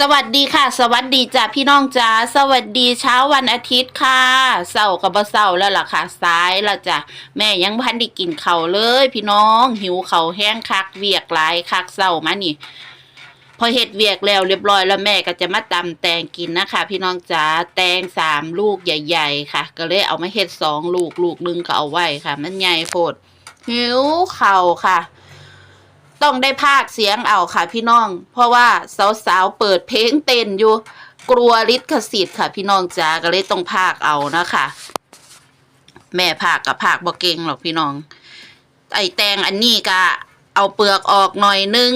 สวัสดีค่ะ สวัสดีจ้าพี่น้องจ้าสวัสดีเช้าวันอาทิตย์ค่ะเสาร์กับบ่เสาร์แล้วล่ะค่ะสายล้วจ้ะแม่ยังพันได้กินข้าเลย พี่น้องหิวเข้าแห้งคักเวียกหลายคักเสาร์มานี่ พอเฮ็ดเวียกแล้วเรียบร้อยแล้วแม่ก็จะมาตำแตงกินนะคะ พี่น้องจ๋าแตงสามลูกใหญ่ ๆ ค่ะ ก็เลยเอามาเฮ็ดสองลูกลูกหนึงก็เอาไว้ค่ะ มันใหญ่โพดหิวเข้าค่ะ ต้องได้ภาคเสียงเอาค่ะพี่น้อง เพราะว่าสาวๆเปิดเพลงเต้นอยู่ กลัวลิขสิทธิ์ค่ะพี่น้องจ๋าก็เลยต้องภาคเอานะคะ แม่ภาคกับภาคบ่เก่งหรอกพี่น้อง ไอแตงอันนี้ก็เอาเปลือกออกหน่อยนึง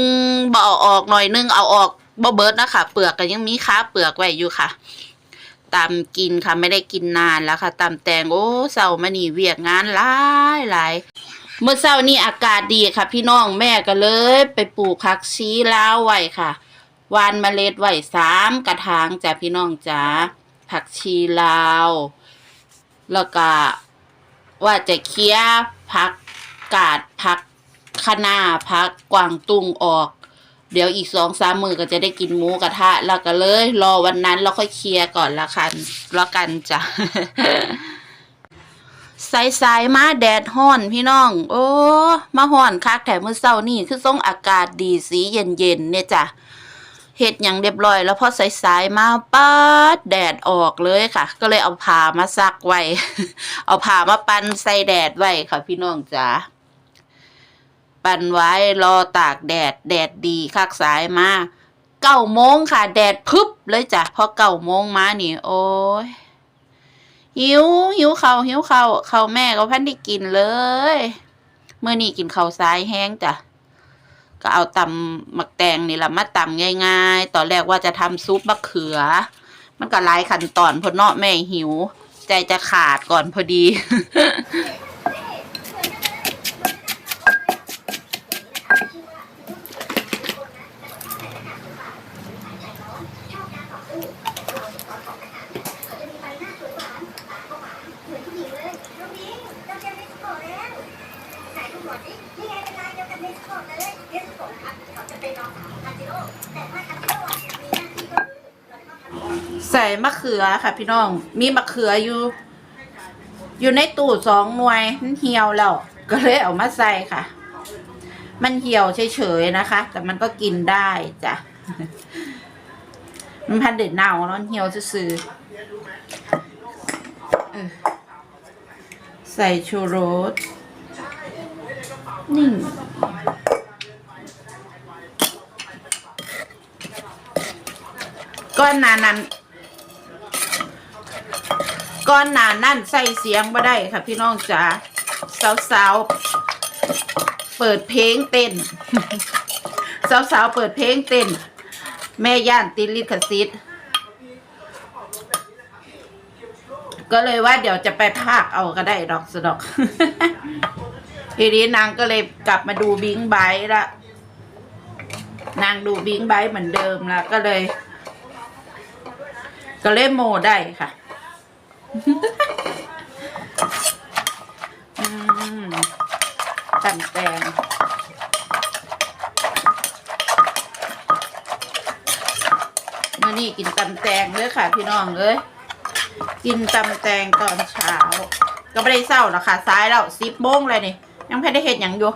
บ่เอาออกหน่อยนึงเอาออกบ่เบิดนะคะเปลือกก็ยังมีค้าเปลือกไว้อยู่ค่ะตามกินค่ะไม่ได้กินนานแล้วค่ะตามแตงโอ้เศร้ามานี่เวียกงานหลายหลาย เมื่อเช้านี้อากาศดีค่ะ พี่น้องแม่ก็เลย ไปปลูกผักชีลาวไว้ค่ะวานเมล็ดไว้สามกระถางจ้ะพี่น้องจ๋าผักชีลาว แล้วก็ว่าจะเคลียร์ผักกาดผักคะน้าผักกวางตุ้งออก เดี๋ยวอีกสองสามมือก็จะได้กินหมูกระทะ แล้วก็เลย รอวันนั้นแล้วค่อยเคลียร์ก่อนละกันล้วกันจ้ะ สายสายมาแดดห้อนพี่น้อง โอ้มาห้อนคักแถมมื้อเช้านี่คือทรงอากาศดีสีเย็นๆเนี่ยจ้ะเฮ็ดอย่างเรียบร้อย แล้วพอสายสายๆมาปัดแดดออกเลยค่ะ ก็เลยเอาผ้ามาซักไว้ เอาผ้ามาปั่นใส่แดดไว้ค่ะพี่น้องจ๋าปั่นไว้รอตากแดดแดดดีคักสายมาเก้าโมงค่ะ แดดพึบเลยจ้ะพอเก้าโมงมานี่ โอ้ย หิวหิวข้าวหิวข้าวข้าวแม่ก็พันได้กินเลยเมื่อนี้กินข้าวสายแห้งจ้ะก็เอาตำหมักแตงนี่ละมาตำง่าย ๆ ตอนแรกว่าจะทำซุปมะเขือ มันก็หลายขั้นตอนเพอเนาะแม่หิว ใจจะขาดก่อนพอดี มะเขือค่ะพี่น้อง มีมะเขืออยู่ อยู่ในตู้สองหน่วยมันเหี่ยวแล้ว ก็เลยเอามาใส่ค่ะ มันเหี่ยวเฉยๆนะคะ แต่มันก็กินได้จ้ะ มันพันเด็ดเน่าแล้วเหี่ยวซื่อๆเออใส่ชูรสนี่ก้อนนานั้น ก้อนหนานั่นใส่เสียงมาได้ค่ะพี่น้องจ๋าสาวๆเปิดเพลงเต้นสาวๆเปิดเพลงเต้น แม่ย่านติลิขสิทธิ์ก็เลยว่าเดี๋ยวจะไปภาคเอาก็ได้ดอกสดอก ทีนี้นางก็เลยกลับมาดูบิงไบท์ละนางดูบิงไบท์เหมือนเดิมละก็เลย ก็เล่นโมได้ค่ะ อืมตำแตงเมื่อนี้กินตำแตงเลยค่ะ พี่น้องเอ้ยกินตำแตงตอนเช้า ก็ไม่ได้เศร้าหรอกค่ะซ้ายแล้วสิบโมงเลยนี่ยังไม่ได้เห็นอย่างอยู่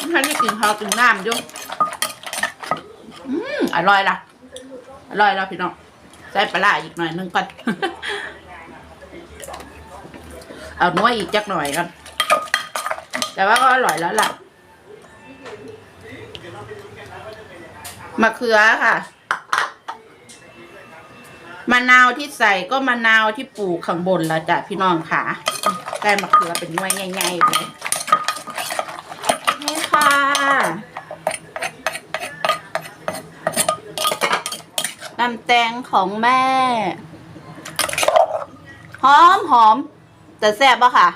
ยังไม่ได้กินข้าวกินน้ำอยู่อืมอร่อยล่ะ อร่อยแล้วพี่น้อง ส่ปลาอีกหน่อยนึงก่อนเอาน้อยอีกจักหน่อยก่อนแต่ว่าก็อร่อยแล้วล่ะมะเขือค่ะมะนาวที่ใส่ก็มะนาวที่ปลูกข้างบนแล้วจ้ะพี่น้องค่ะใส่มะเขือเป็นน้อยง่ายๆเลยนี่ค่ะ น้ำแตงของแม่ หอมหอม แต่แซ่บปะค่ะ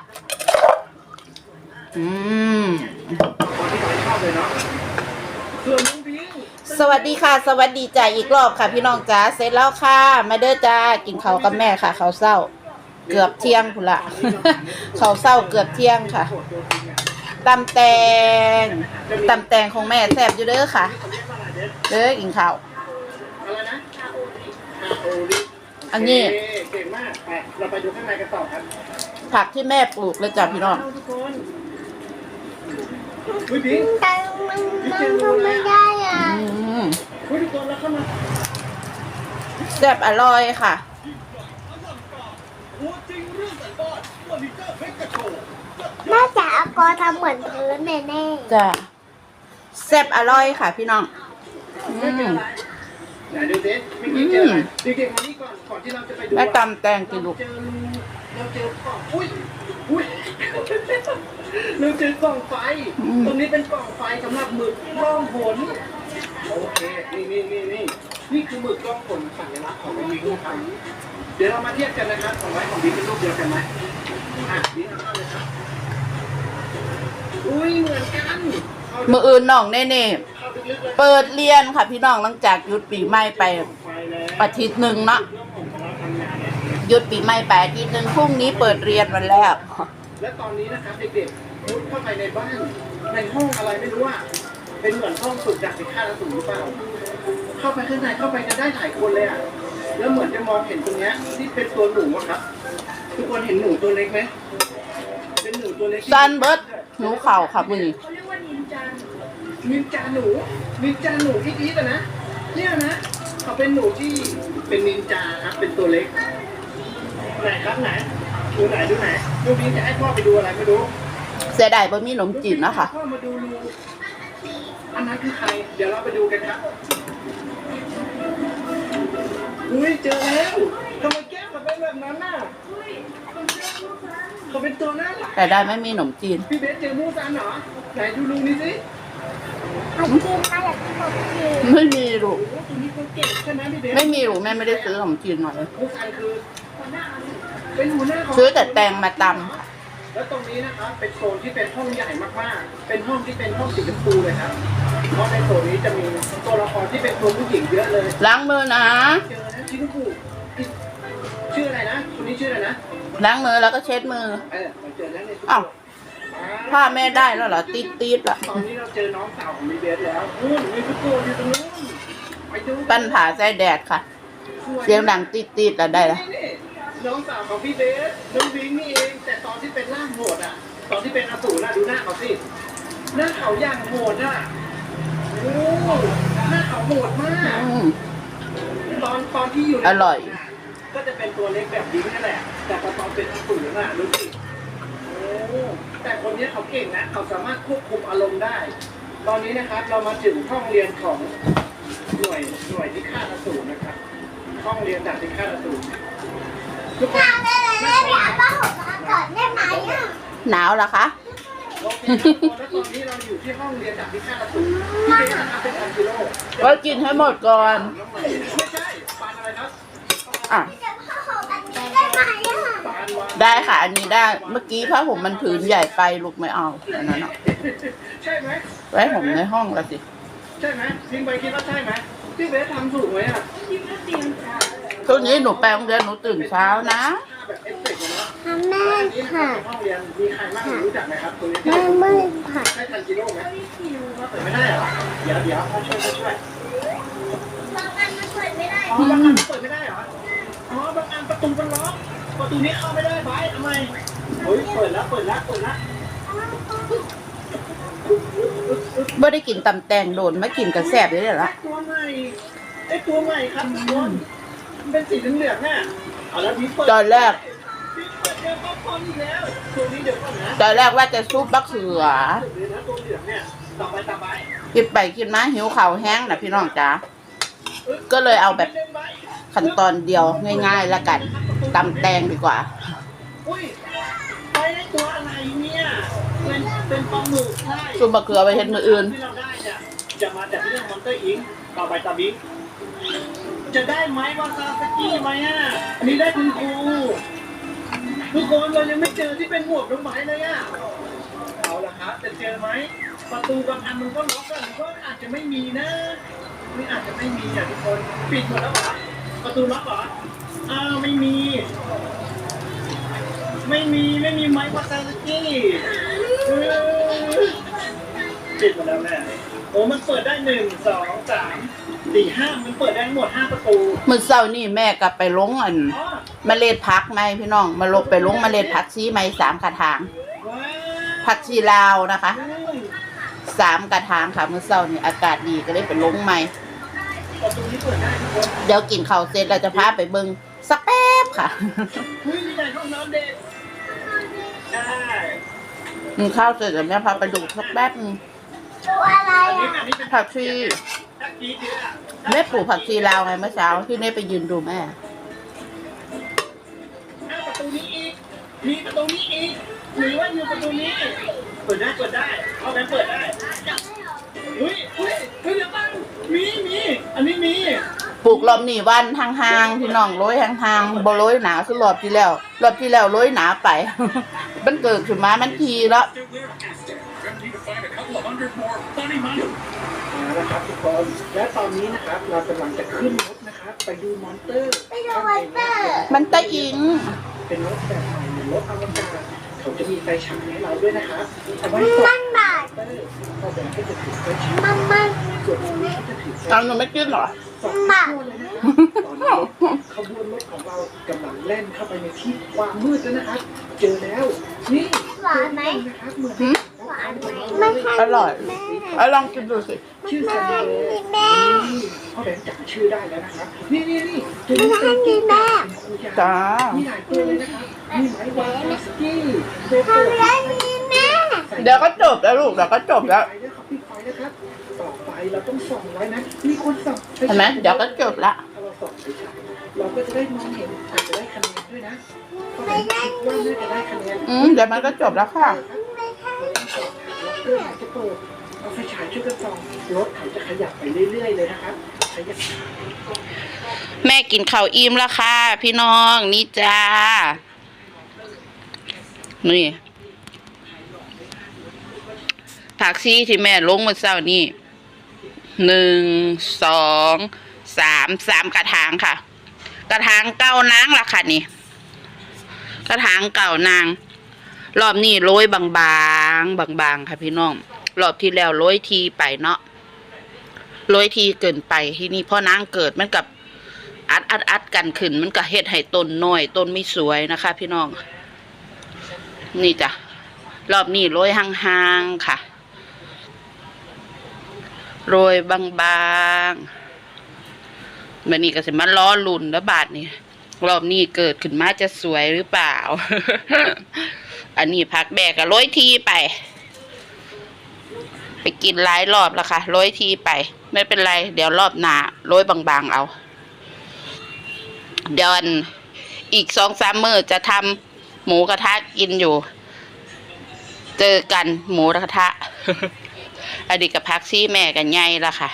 อืมสวัสดีค่ะ สวัสดีจ้าอีกรอบค่ะ พี่น้องจ้าเสร็จแล้วค่ะ มาเด้อจ้ากินเขาวกับแม่ค่ะเขาวเศร้า เกือบเที่ยงพุ่นละ เขาวเศร้าเกือบเที่ยงค่ะตำแตงตำแตงของแม่แซ่บอยู่เด้อค่ะ เด้อกินข้าว อะไรนะ อริอันนี้โเคเก่งมากไปเราไปดูข้างในกันต่อครับผักที่แม่ปลูกเลยจ้ะพี่น้องเอาทุกคนอุ้ยพิงแต่มันมันทำไม่ได้อะอืมอุ้ยทุกคนแล้วเข้ามาแซ่บอร่อยค่ะตัวจริงเรื่องสันบอดมอนิเตอร์เพชรกระโชว์แม่จ๋าอากอทำเหมือนพื้นแน่แน่จ้ะแซ่บอร่อยค่ะพี่น้องอืม ไหนดูสิไม่อกี้เจออะไรเด็กๆมานี่ก่อนก่อนที่เราจะไปดูแม่ตำแตงกินลูกเราเจอเราเจอกล่องอุ้ยอุ้ยเราเจอกล่องไฟ ตรงนี้เป็นกล่องไฟสำหรับหมึกล่องผลโอเคนี่นี่นี่นี่นี่คือหมึกล่องผลสัญลักษณ์ของวิงนะครับเดี๋ยวเรามาเทียบกันนะครับของไว้ของวิงเป็นรูปเดียวกันไหมอะวิงเอาเลยครับอุ้ยเหมือนกันเข้ามืออื่นน้องเน่เข้าลึกๆ เลยๆเปิดเรียนค่ะพี่น้องหลังจากหยุดปีใหม่ไปไฟแล้วอาทิตย์หนึ่งเนาะเรื่องของเราทำงานเนี่ยหยุดปีใหม่ไปอาทิตย์หนึ่งพรุ่งนี้เปิดเรียนวันแรกและตอนนี้นะครับเด็กๆมุดเข้าไปในบ้านในห้องอะไรไม่รู้อะเป็นเหมือนห้องฝึกจากสิฆ่าและสูงหรือเปล่าเข้าไปข้างในเข้าไปกันได้หลายคนเลยอะแล้วเหมือนจะมองเห็นตรงเนี้ยที่เป็นตัวหนูอะครับ ทุกคนเห็นหนูตัวเล็กไหมเป็นหนูตัวเล็กที่ซันเบิร์ดหนูเข่าค่ะมือ นินจาหนูนินจาหนูที่อีทอะนะเนี่ยนะเขาเป็นหนูที่เป็นนินจาครับเป็นตัวเล็กไหนครับไหนดูไหนดูไหนดูนี้จะให้พ่อไปดูอะไรไม่รู้เสียดายบ่มีขนมจีนเนาะคะพ่อมาดูรูอันนั้นคือใครเดี๋ยวเราไปดูกันครับอุ้ยเจอแล้วทำไมแก้มเขาเป็นแบบนั้นน่ะเขาเป็นตัวน่ารักแต่ได้ไม่มีขนมจีนพี่เบสเจอมูซันเหรอไหนดูรูนี่สิ ๆผัดกินมาอยากกินผัดกินไม่มีลูกโอ้โหตัวนี้เขาเก่งใช่ไหมพี่เบสไม่มีลูกแม่ไม่ได้ซื้อขนมจีนมาเลยมูซันคือเป็นหัวหน้าของซื้อแต่แตงมาตแล้วตรงนี้นะครับเป็นโซนที่เป็นห้องใหญ่มากๆ เป็นห้องที่เป็นห้องสีชมพูเลยครับเพราะในโซนนี้จะมีตัวละครที่เป็นตัวผู้หญิงเยอะเลยล้างมือนะเจอนะชิคุกุชื่ออะไรนะคนนี้ชื่ออะไรนะล้างมือแล้วก็เช็ดมือเออเราเจอแล้วในชิคุอ้าว กุอ่าผ้าแม่ได้แล้วเหรอติดติดๆละตอนนี้เราเจอน้องสาวของมีเบสแล้วนู่นมีชิคุกุอยู่ตรงนู้นไปดูปั้นผ่าใส่แดดค่ะ เสียงดังติดติดๆแล้วได้ละนี่ๆน้องสาวของพี่เบสน้องวิงนี่เองแต่ตอนที่เป็นร่างโหดอะ ตอนที่เป็นอสูรน่ะดูหน้าเขาสิหน้าเขาอย่างโหดอะโอ้หน้าเขาโหดมาก อืม ตอนตอนที่อยู่ในอร่อย ก็จะเป็นตัวเล็กแบบนี้นั่นแหละ แต่พอตอนเป็นอสูรน่ะดูสิโอ้แต่ค นนี้เขาเก่งนะเขาสามารถควบคุมอารมณ์ได้ ตอนนี้นะครับเรามาถึงห้องเรียนของหน่วยหน่วยที่ฆ่าอสูรนะครับ ห้องเรียนจากที่ฆ่าอสูรทุกคนแม่แม่อยากมาหกมาก่อนได้ไหมอะหนาวเหรอคะ โอเคครับแล้วตอนนี้เราอยู่ที่ห้องเรียนจากที่ฆ่าอสูรที่เป็นนะครับเป็นอันกิโลก็กินให้หมดก่อนไม่ใช่ปานอะไรครับ อะ ได้ค่ะ อันนี้ได้เมื่อกี้ผ้าห่มมันผืนใหญ่ไปลูกไม่เอาอันนั้นอะใช่ไหมไว้ห่มในห้องละสิ ใช่ไหมพิงไปคิดว่าใช่ไหมพี่เบสทำถูกไหมอะช่วงนี้หนูไปโรงเรียนหนูตื่นเช้านะแบบเอฟเฟกต์เนาะทำแม่อันนี้นะครัค่ะบเป็นห้องเรียนมีใครบ้างรู้จักไหมครับตรงนี้แม่ไม่ผัดใช่ทันจิโร่ไหมเปิดไม่ได้เหรอเดี๋ยวเดี๋ยวเขาช่วยเขาช่วยบางอันมันเปิดไม่ได้อ๋อบางอันเปิดไม่ได้เหรออ๋อบางอันประตูมันล็อก ประตูนี้เข้าไม่ได้ไปทำไมเฮ้ยเปิดแล้วเปิดแล้วเปิดแล้วไม่ได้กินตำแตงโดนไม่กินกระแสบเลยเหรอตัวใหม่ไอตัวใหม่ครับทุกคนมันเป็นสีเหลืองๆน่ะเอาแล้วพี่เปิดตอนแรกพี่เปิดเดี๋ยวก็พร้อมอีกแล้วตัวนี้เดี๋ยวก่อนนะตอนแรกว่าจะซุปบักเขือเดี๋ยวนะตัวเหลืองเนี่ยต่อไปต่อไปกินไปกินมาหิวข่าวแห้งนะพี่น้องจ๋าก็เลยเอาแบบขั้นตอนเดียวง่ายๆแล้วกัน ตำแตงดีกว่า อุ้ยไปได้ตัวอะไรเนี่ยเป็นเป็นปลาหมึกใช่ซุปบักเขือไปเห็นมืออื่น ที่เราได้เนี่ยจะมาจากเรื่องมอนเตอร์อิงต่อไปตาบิงจะได้ไหมวาซาสกี้ไหมอะอันนี้ได้คุณครูทุกคนเรายังไม่เจอที่เป็นหมวกน้องไม้เลยอะเอาละครับจะเจอไหมประตูบางอันมันก็ล็อกกันก็อาจจะไม่มีนะนี่อาจจะไม่มีอะทุกคนปิดหมดแล้วเหรอประตูล็อกเหรอ อ้าวไม่มี ไม่มีไม่มีไม้วาซาสกี้เออปิดหมดแล้วแม่โอ้มันเปิดได้หนึ่งสองสามสี่ห้ามันเปิดได้ทั้งหมดห้าประตูมื้อเช้านี่แม่ก็ไปลงอันอ๋อเมล็ดพักไหมพี่น้องมาลงไปลงเมล็ดผักชีไหมสามกระถางว้าวผักชีลาวนะคะอืมสามกระถางค่ะมื้อเช้านี่อากาศดีก็เลยไปลงไหมประตูนี้เปิดได้ทุกคนเดี๋ยวกินข้าวเสร็จเราจะพาไปเบิ่งสักแป๊บ ค่ะเฮ้ยมีแต่ห้องน้ำเด็กใช่กินข้าวเสร็จเดี๋ยวแม่พาไปดูสักแป๊บนึงตัวอะไรอันนี้อะอันนี้เป็นผักชีถ้ากี้เนี่ยแม่ปลูกผักชีลาวไงเมื่อเช้าที่เน่ไปยืนดูแม่อะประตูนี้อีก มีประตูนี้อีกหรือว่าอยู่ประตูนี้ เปิดได้เปิดได้เอาแบงเปิดได้เฮ้ยเฮ้ยเฮ้ยเดี๋ยวตั้งมีมี อันนี้มี ปลูกรอบนี้วันห่างๆพี่น้องโรยห่างๆบ่โรยหนาคือรอบที่แล้ว รอบที่แล้วโรยหนาไป มันเกิดขึ้นมามันทีแล้วเอาละครับทุกคนและตอนนี้นะครับเรากำลังจะขึ้นรถนะครับไปดูมอนเตอร์ไปดูมอนเตอร์มันตะอิง เป็นรถแบบใหม่หรือรถอวกาศเขาจะมีไฟฉายให้เราด้วยนะครับเอาไว้ส่มัองนบา ดเตอร์พอแบบก็จะถือไฟฉายมันมันส่วนตรงนี้ก็จะถือไฟเอาหนูไม่กินเหรอสองขั้วเลยนะครับตอนนี้ขบวนรถของเรากำลังแล่นเข้าไปในที่ความมืดแล้วนะครับ เจอแล้ว นี่หวานไหมนะครับเหมือนหืมหวานไหมมัมันนอร่อยเอาลองกินดูสิชื่อมัซันนโดมีแม่นี่พ่อแบงค์จำชื่อได้แล้วนะครับ นี่นี่นี่ตัวมันนี้เป็นมีแม่ครูใหญ่จ้ามีหลายตัวเลยนะครับมีหมายว่าสกี้โซทำโต้ไมมีแม่ เดี๋ยวก็จบแล้วลูกเดี๋ยวก็จบแล้วปิดไฟนะครับปิดไฟนะครับต่อไปเราต้องส่องไว้นะ มีคนส่องปเห็นไหมเดี๋ยวก็จบละถ้าเราส่องไปฉายเราก็จะได้มองเห็นอาจจะได้คะแนนด้วยนะพ่อแบงค์คิดว่าน่าจะได้คะแนนอืมเดี๋ยวมันก็จบแล้วค่ะเอาไฟฉายช่วยกันส่องรถเขาจะขยับไปเรื่อยๆเลยนะครับขยับแม่กินข้าวอิ่มแล้วค่ะ พี่น้องนี่จ้านี่ ผักชีที่แม่ลงเมื่อเช้านี่หนึ่งสองสามสามกระถางค่ะ กระถางเก้านางละค่ะนี่กระถางเก่านาง รอบนี้โรยบางๆบางๆค่ะพี่น้องรอบที่แล้วโรยทีไปเนาะโรยทีเกินไปที่นี่พ่อนางเกิดมันกับอัดอัดอัดกันขึ้น มันก็เฮ็ดให้ต้นน้อยต้นไม่สวยนะคะ พี่น้อง นี่จ้ะรอบนี้โรยห่างๆค่ะ โรยบางๆแบบนี้ก็สิมาล้อลุนแล้วบาทนี่รอบนี้เกิดขึ้นมาจะสวยหรือเปล่า อันนี้พักแบกก็โรยทีไป ไปกินหลายรอบแล้วค่ะโรยทีไป ไม่เป็นไร เดี๋ยวรอบหน้าโรยบางๆเอา เดี๋ยวอันอีกสองสามมื้อจะทำหมูกระทะกินอยู่ เจอกันหมูกระทะ อันนี้กับพักซี่แม่กันใหญ่ละค่ะ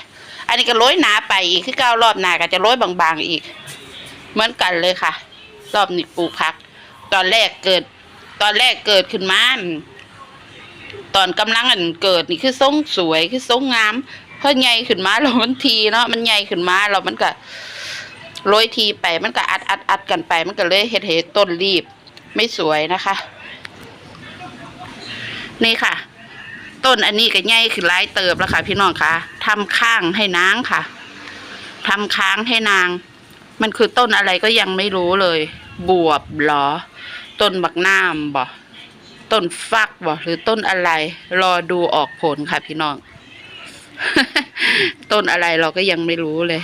อันนี้ก็โร้อยหนาไปอีกคือเก้ารอบหนาก็จะโร้อยบางๆอีก เหมือนกันเลยค่ะ รอบนี้ปลูกพัก ตอนแรกเกิด ตอนแรกเกิดขึ้นมาตอนกำลังอันเกิดนี่คือทรงสวยคือทรงงามเพราะใหญ่ขึ้นมาแล้วมันทีเนาะมันใหญ่ขึ้นมาแล้วมันก็โรยทีไปมันก็อัดอัดอัดกันไป มันก็เลยเฮ็ดให้ต้นรีบไม่สวยนะคะ นี่ค่ะ ต้นอันนี้ก็ใหญ่ขึ้นหลายเติบแล้วค่ะ พี่น้องค่ะทำข้างให้นางค่ะทำค้างให้นาง มันคือต้นอะไรก็ยังไม่รู้เลย บวบหรอ ต้นบักน้ำบ่ต้นฟักบ่หรือต้นอะไร รอดูออกผลค่ะพี่น้อง ต้นอะไรเราก็ยังไม่รู้เลย